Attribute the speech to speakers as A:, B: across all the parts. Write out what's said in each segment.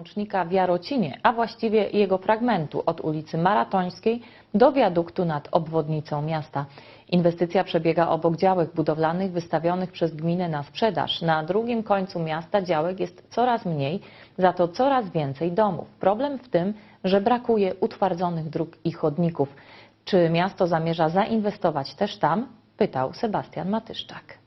A: łącznika w Jarocinie, a właściwie jego fragmentu od ulicy Maratońskiej do wiaduktu nad obwodnicą miasta. Inwestycja przebiega obok działek budowlanych wystawionych przez gminę na sprzedaż. Na drugim końcu miasta działek jest coraz mniej, za to coraz więcej domów. Problem w tym, że brakuje utwardzonych dróg i chodników. Czy miasto zamierza zainwestować też tam? Pytał Sebastian Matyszczak.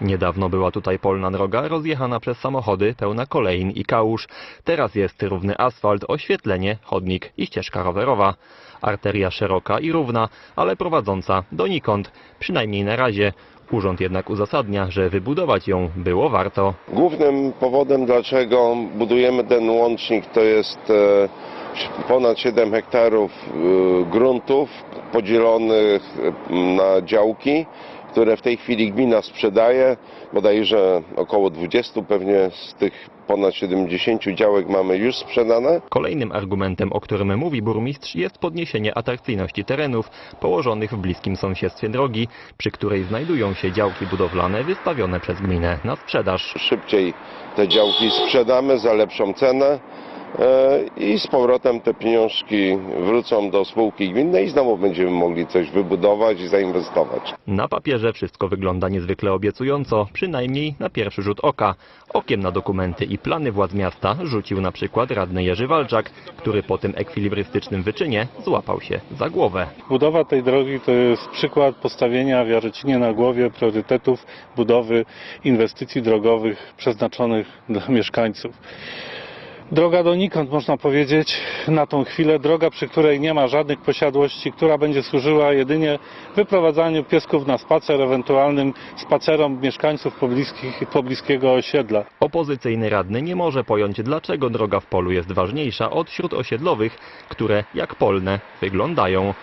B: Niedawno była tutaj polna droga rozjechana przez samochody, pełna kolejn i kałuż. Teraz jest równy asfalt, oświetlenie, chodnik i ścieżka rowerowa. Arteria szeroka i równa, ale prowadząca donikąd, przynajmniej na razie. Urząd jednak uzasadnia, że wybudować ją było warto.
C: Głównym powodem, dlaczego budujemy ten łącznik, to jest e, ponad 7 hektarów e, gruntów podzielonych na działki, które w tej chwili gmina sprzedaje. Bodajże około 20 pewnie z tych ponad 70 działek mamy już sprzedane.
B: Kolejnym argumentem, o którym mówi burmistrz, jest podniesienie atrakcyjności terenów położonych w bliskim sąsiedztwie drogi, przy której znajdują się działki budowlane wystawione przez gminę na sprzedaż.
C: Szybciej te działki sprzedamy za lepszą cenę. E, I z powrotem te pieniążki wrócą do spółki gminnej i znowu będziemy mogli coś wybudować i zainwestować.
B: Na papierze wszystko wygląda niezwykle obiecująco, przynajmniej na pierwszy rzut oka. Okiem na dokumenty i plany władz miasta rzucił na przykład radny Jerzy Walczak, który po tym ekwilibrystycznym wyczynie złapał się za głowę.
D: Budowa tej drogi to jest przykład postawienia w Jarocinie na głowie priorytetów budowy inwestycji drogowych przeznaczonych dla mieszkańców. Droga donikąd, można powiedzieć, na tą chwilę. Droga, przy której nie ma żadnych posiadłości, która będzie służyła jedynie wyprowadzaniu piesków na spacer, ewentualnym spacerom mieszkańców pobliskich, pobliskiego osiedla.
B: Opozycyjny radny nie może pojąć, dlaczego droga w polu jest ważniejsza od śródosiedlowych, które jak polne wyglądają.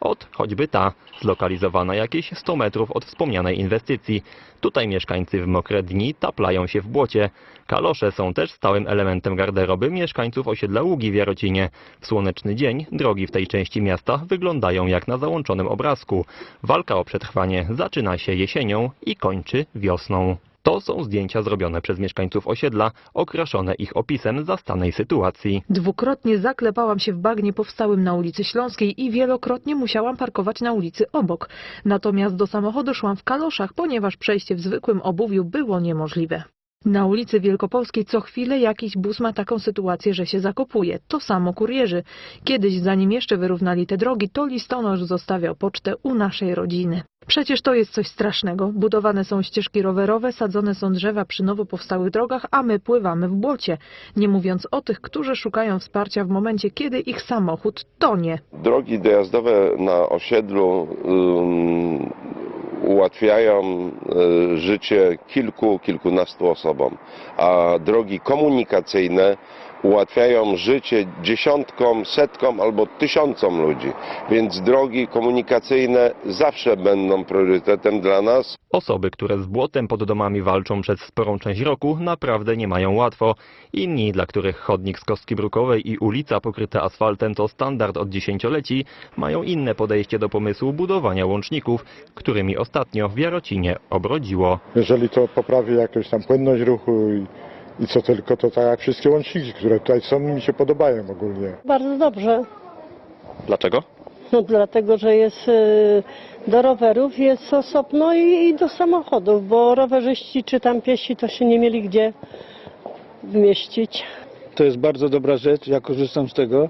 B: Od choćby ta, zlokalizowana jakieś 100 metrów od wspomnianej inwestycji. Tutaj mieszkańcy w mokre dni taplają się w błocie. Kalosze są też stałym elementem garderoby mieszkańców osiedla Ługi w Jarocinie. W słoneczny dzień drogi w tej części miasta wyglądają jak na załączonym obrazku. Walka o przetrwanie zaczyna się jesienią i kończy wiosną. To są zdjęcia zrobione przez mieszkańców osiedla, okraszone ich opisem zastanej sytuacji.
E: Dwukrotnie zaklepałam się w bagnie powstałym na ulicy Śląskiej i wielokrotnie musiałam parkować na ulicy obok. Natomiast do samochodu szłam w kaloszach, ponieważ przejście w zwykłym obuwiu było niemożliwe. Na ulicy Wielkopolskiej co chwilę jakiś bus ma taką sytuację, że się zakopuje. To samo kurierzy. Kiedyś, zanim jeszcze wyrównali te drogi, to listonosz zostawiał pocztę u naszej rodziny. Przecież to jest coś strasznego. Budowane są ścieżki rowerowe, sadzone są drzewa przy nowo powstałych drogach, a my pływamy w błocie. Nie mówiąc o tych, którzy szukają wsparcia w momencie, kiedy ich samochód tonie.
C: Drogi dojazdowe na osiedlu um, ułatwiają e, życie kilku, kilkunastu osobom, a drogi komunikacyjne ułatwiają życie dziesiątkom, setkom albo tysiącom ludzi. Więc drogi komunikacyjne zawsze będą priorytetem dla nas.
B: Osoby, które z błotem pod domami walczą przez sporą część roku, naprawdę nie mają łatwo. Inni, dla których chodnik z kostki brukowej i ulica pokryta asfaltem to standard od dziesięcioleci, mają inne podejście do pomysłu budowania łączników, którymi ostatnio w Jarocinie obrodziło.
F: jeżeli to poprawi jakoś tam płynność ruchu i, i co tylko, to tak jak wszystkie łączniki, które tutaj są, mi się podobają ogólnie.
G: Bardzo dobrze,
B: Dlaczego?
G: no, dlatego że jest y, do rowerów, jest osobno i, i do samochodów, bo rowerzyści czy tam piesi to się nie mieli gdzie wmieścić.
H: To jest bardzo dobra rzecz, ja korzystam z tego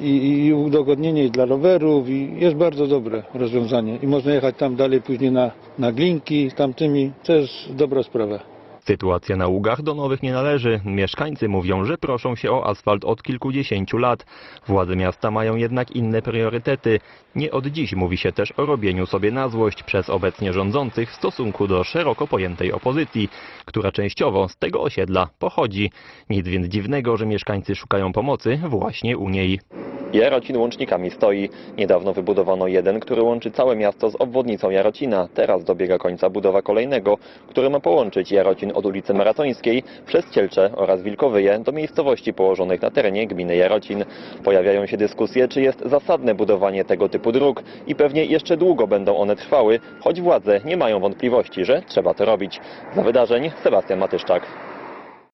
H: i, i udogodnienie i dla rowerów i jest bardzo dobre rozwiązanie i można jechać tam dalej później na, na glinki tamtymi, to jest dobra sprawa.
B: Sytuacja na ługach do nowych nie należy. Mieszkańcy mówią, że proszą się o asfalt od kilkudziesięciu lat. Władze miasta mają jednak inne priorytety. Nie od dziś mówi się też o robieniu sobie na złość przez obecnie rządzących w stosunku do szeroko pojętej opozycji, która częściowo z tego osiedla pochodzi. Nic więc dziwnego, że mieszkańcy szukają pomocy właśnie u niej. Jarocin łącznikami stoi. Niedawno wybudowano jeden, który łączy całe miasto z obwodnicą Jarocina. Teraz dobiega końca budowa kolejnego, który ma połączyć Jarocin od ulicy Maratońskiej przez Cielcze oraz Wilkowyje do miejscowości położonych na terenie gminy Jarocin. Pojawiają się dyskusje, czy jest zasadne budowanie tego typu dróg i pewnie jeszcze długo będą one trwały, choć władze nie mają wątpliwości, że trzeba to robić. Za wydarzeń Sebastian Matyszczak.